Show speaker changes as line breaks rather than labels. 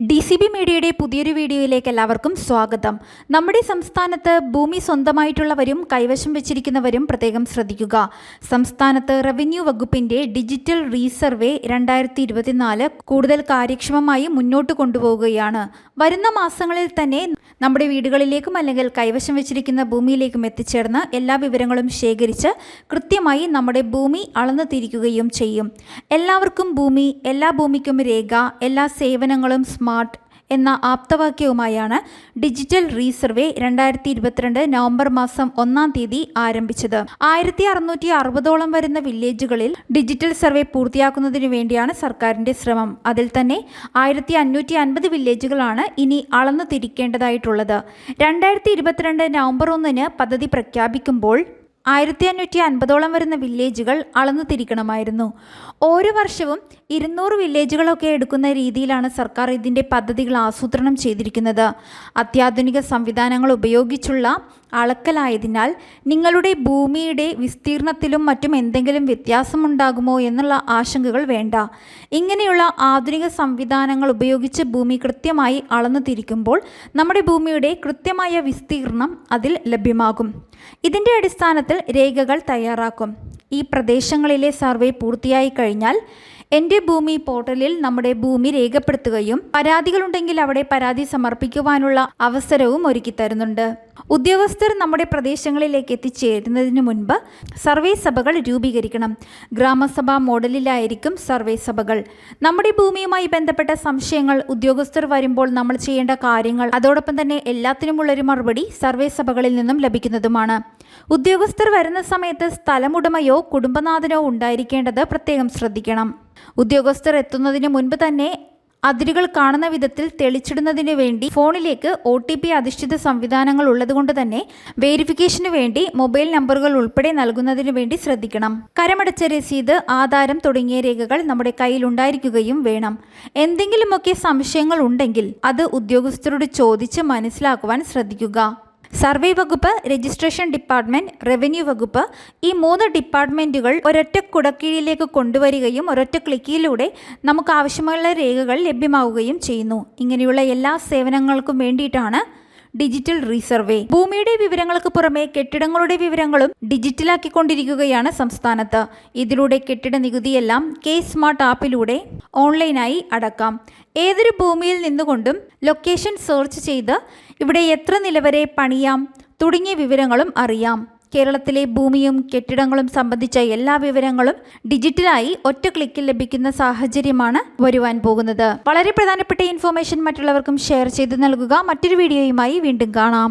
D C B മീഡിയയുടെ പുതിയൊരു വീഡിയോയിലേക്ക് എല്ലാവർക്കും സ്വാഗതം. നമ്മുടെ സംസ്ഥാനത്ത് ഭൂമി സ്വന്തമായിട്ടുള്ളവരും കൈവശം വെച്ചിരിക്കുന്നവരും പ്രത്യേകം ശ്രദ്ധിക്കുക. സംസ്ഥാനത്ത് റവന്യൂ വകുപ്പിന്റെ ഡിജിറ്റൽ റീസർവേ രണ്ടായിരത്തി ഇരുപത്തിനാല് കൂടുതൽ കാര്യക്ഷമമായി മുന്നോട്ട് കൊണ്ടുപോവുകയാണ്. വരുന്ന മാസങ്ങളിൽ തന്നെ നമ്മുടെ വീടുകളിലേക്കും അല്ലെങ്കിൽ കൈവശം വെച്ചിരിക്കുന്ന ഭൂമിയിലേക്കും എത്തിച്ചേർന്ന് എല്ലാ വിവരങ്ങളും ശേഖരിച്ച് കൃത്യമായി നമ്മുടെ ഭൂമി അളന്നു തിരിക്കുകയും ചെയ്യും. എല്ലാവർക്കും ഭൂമി എല്ലാ ഭൂമിക്കും രേഖ എല്ലാ സേവനങ്ങളും സ്മാർട്ട് എന്ന ആപ്തവാക്യവുമായാണ് ഡിജിറ്റൽ റീസർവേ രണ്ടായിരത്തി ഇരുപത്തിരണ്ട് നവംബർ മാസം ഒന്നാം തീയതി ആരംഭിച്ചത്. ആയിരത്തി അറുന്നൂറ്റി അറുപതോളം വരുന്ന വില്ലേജുകളിൽ ഡിജിറ്റൽ സർവേ പൂർത്തിയാക്കുന്നതിന് വേണ്ടിയാണ് സർക്കാരിന്റെ ശ്രമം. അതിൽ തന്നെ ആയിരത്തി അഞ്ഞൂറ്റി അൻപത് വില്ലേജുകളാണ് ഇനി അളന്നു തിരിക്കേണ്ടതായിട്ടുള്ളത് രണ്ടായിരത്തി ഇരുപത്തിരണ്ട് നവംബർ ഒന്നിന് പദ്ധതി പ്രഖ്യാപിക്കുമ്പോൾ ആയിരത്തി അഞ്ഞൂറ്റി അൻപതോളം വരുന്ന വില്ലേജുകൾ അളന്നു തിരിക്കണമായിരുന്നു. ഓരോ വർഷവും ഇരുന്നൂറ് വില്ലേജുകളൊക്കെ എടുക്കുന്ന രീതിയിലാണ് സർക്കാർ ഇതിന്റെ പദ്ധതികൾ ആസൂത്രണം ചെയ്തിരിക്കുന്നത്. അത്യാധുനിക സംവിധാനങ്ങൾ ഉപയോഗിച്ചുള്ള അളക്കലായതിനാൽ നിങ്ങളുടെ ഭൂമിയുടെ വിസ്തീർണത്തിലും മറ്റും എന്തെങ്കിലും വ്യത്യാസമുണ്ടാകുമോ എന്നുള്ള ആശങ്കകൾ വേണ്ട. ഇങ്ങനെയുള്ള ആധുനിക സംവിധാനങ്ങൾ ഉപയോഗിച്ച് ഭൂമി കൃത്യമായി അളന്നു തിരിക്കുമ്പോൾ നമ്മുടെ ഭൂമിയുടെ കൃത്യമായ വിസ്തീർണം അതിൽ ലഭ്യമാകും. ഇതിന്റെ അടിസ്ഥാനത്തിൽ രേഖകൾ തയ്യാറാക്കും. ഈ പ്രദേശങ്ങളിലെ സർവേ പൂർത്തിയായി കഴിഞ്ഞാൽ എന്റെ ഭൂമി പോർട്ടലിൽ നമ്മുടെ ഭൂമി രേഖപ്പെടുത്തുകയും പരാതികളുണ്ടെങ്കിൽ അവിടെ പരാതി സമർപ്പിക്കുവാനുള്ള അവസരവും ഒരുക്കി തരുന്നുണ്ട്. ഉദ്യോഗസ്ഥർ നമ്മുടെ പ്രദേശങ്ങളിലേക്ക് എത്തിച്ചേരുന്നതിന് മുൻപ് സർവേ സഭകൾ രൂപീകരിക്കണം. ഗ്രാമസഭാ മോഡലിലായിരിക്കും സർവേ സഭകൾ. നമ്മുടെ ഭൂമിയുമായി ബന്ധപ്പെട്ട സംശയങ്ങൾ ഉദ്യോഗസ്ഥർ വരുമ്പോൾ നമ്മൾ ചെയ്യേണ്ട കാര്യങ്ങൾ അതോടൊപ്പം തന്നെ എല്ലാത്തിനുമുള്ളൊരു മറുപടി സർവേ സഭകളിൽ നിന്നും ലഭിക്കുന്നതുമാണ്. ഉദ്യോഗസ്ഥർ വരുന്ന സമയത്ത് സ്ഥലമുടമയോ കുടുംബനാഥനോ ഉണ്ടായിരിക്കേണ്ടത് പ്രത്യേകം ശ്രദ്ധിക്കണം. ഉദ്യോഗസ്ഥർ എത്തുന്നതിന് മുൻപ് തന്നെ അതിരുകൾ കാണുന്ന വിധത്തിൽ തെളിച്ചിടുന്നതിന് വേണ്ടി ഫോണിലേക്ക് ഒ ടി പി അധിഷ്ഠിത സംവിധാനങ്ങൾ ഉള്ളതുകൊണ്ട് തന്നെ വേരിഫിക്കേഷന് വേണ്ടി മൊബൈൽ നമ്പറുകൾ ഉൾപ്പെടെ നൽകുന്നതിന് വേണ്ടി ശ്രദ്ധിക്കണം. കരമടച്ച രസീത് ആധാരം തുടങ്ങിയ രേഖകൾ നമ്മുടെ കയ്യിൽ ഉണ്ടായിരിക്കുകയും വേണം. എന്തെങ്കിലുമൊക്കെ സംശയങ്ങൾ ഉണ്ടെങ്കിൽ അത് ഉദ്യോഗസ്ഥരോട് ചോദിച്ച് മനസ്സിലാക്കുവാൻ ശ്രദ്ധിക്കുക. സർവേ വകുപ്പ് രജിസ്ട്രേഷൻ ഡിപ്പാർട്ട്മെന്റ് റവന്യൂ വകുപ്പ് ഈ മൂന്ന് ഡിപ്പാർട്ട്മെന്റുകൾ ഒരൊറ്റ കുടക്കീഴിലേക്ക് കൊണ്ടുവരികയും ഒരൊറ്റ ക്ലിക്കിലൂടെ നമുക്ക് ആവശ്യമുള്ള രേഖകൾ ലഭ്യമാവുകയും ചെയ്യുന്നു. ഇങ്ങനെയുള്ള എല്ലാ സേവനങ്ങൾക്കും വേണ്ടിയിട്ടാണ് ഡിജിറ്റൽ റീസർവേ. ഭൂമിയുടെ വിവരങ്ങൾക്ക് പുറമെ കെട്ടിടങ്ങളുടെ വിവരങ്ങളും ഡിജിറ്റലാക്കിക്കൊണ്ടിരിക്കുകയാണ് സംസ്ഥാനത്ത്. ഇതിലൂടെ കെട്ടിട നികുതിയെല്ലാം കെ സ്മാർട്ട് ആപ്പിലൂടെ ഓൺലൈനായി അടക്കാം. ഏതൊരു ഭൂമിയിൽ നിന്നുകൊണ്ടും ലൊക്കേഷൻ സെർച്ച് ചെയ്ത് ഇവിടെ എത്ര നിലവരെ പണിയാം തുടങ്ങിയ വിവരങ്ങളും അറിയാം. കേരളത്തിലെ ഭൂമിയും കെട്ടിടങ്ങളും സംബന്ധിച്ച എല്ലാ വിവരങ്ങളും ഡിജിറ്റലായി ഒറ്റ ക്ലിക്കിൽ ലഭിക്കുന്ന സാഹചര്യമാണ് വരുവാൻ പോകുന്നത്. വളരെ പ്രധാനപ്പെട്ട ഇൻഫോർമേഷൻ മറ്റുള്ളവർക്കും ഷെയർ ചെയ്ത് നൽകുക. മറ്റൊരു വീഡിയോയുമായി വീണ്ടും കാണാം.